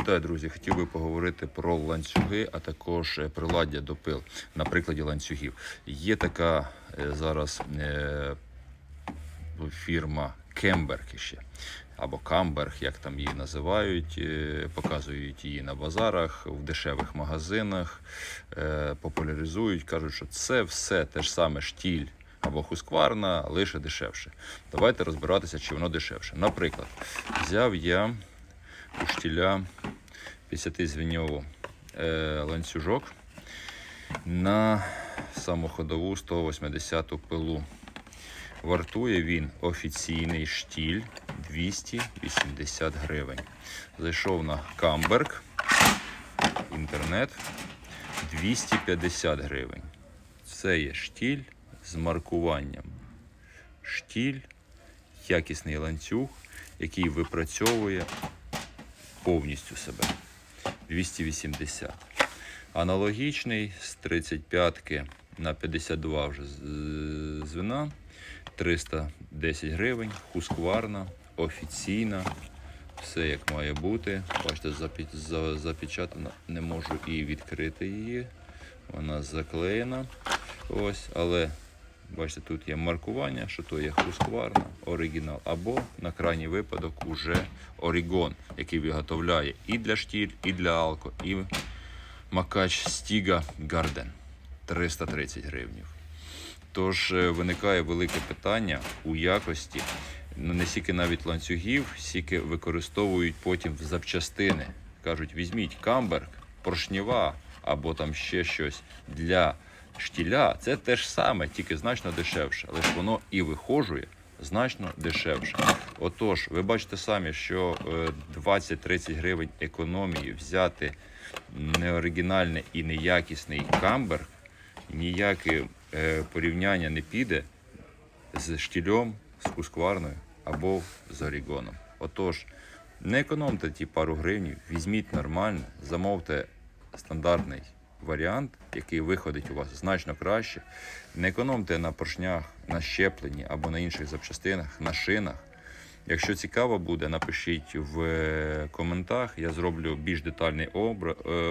Вітаю, друзі! Хотів би поговорити про ланцюги, а також е, приладдя до пил на прикладі ланцюгів. Є така е, зараз е, фірма Кемберг ще. Або Камберг, як там її називають, показують її на базарах, в дешевих магазинах, популяризують, кажуть, що це все те ж саме штіль або хускварна, лише дешевше. Давайте розбиратися, чи воно дешевше. Наприклад, взяв я у штіля 50-звіньову е, ланцюжок на самоходову 180-ту пилу. Вартує він офіційний штіль 280 гривень. Зайшов на Камберг, інтернет 250 гривень. Це є штіль з маркуванням. Штіль, якісний ланцюг, який випрацьовує повністю себе. 280. Аналогічний з 35 на 52 вже з- звена. 310 гривень, хускварна, офіційна. Все як має бути. Бачите, запечатана. Не можу і відкрити її. Вона заклеєна. Ось, але бачите, тут є маркування, що то є хускварна, оригінал. Або на крайній випадок уже Орігон, який виготовляє і для штіль, і для алко, і макач Стіга Гарден 330 гривнів. Тож е, виникає велике питання у якості ну, не стільки навіть ланцюгів, стільки використовують потім в запчастини. Кажуть, візьміть камберг, поршнєва або там ще щось для штіля. Це те ж саме, тільки значно дешевше, але ж воно і вихожує значно дешевше. Отож, ви бачите самі, що е, 20-30 гривень економії взяти неоригінальний і неякісний камберг ніяке е, порівняння не піде з штілем, з хускварною або з орігоном. Отож, не економте ті пару гривень, візьміть нормально, замовте стандартний варіант, який виходить у вас значно краще. Не економте на поршнях, на щепленні або на інших запчастинах, на шинах. Якщо цікаво буде, напишіть в е, коментах. Я зроблю більш детальний е,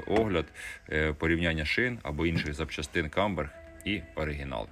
огляд е, порівняння шин або інших запчастин Камберг і оригінал.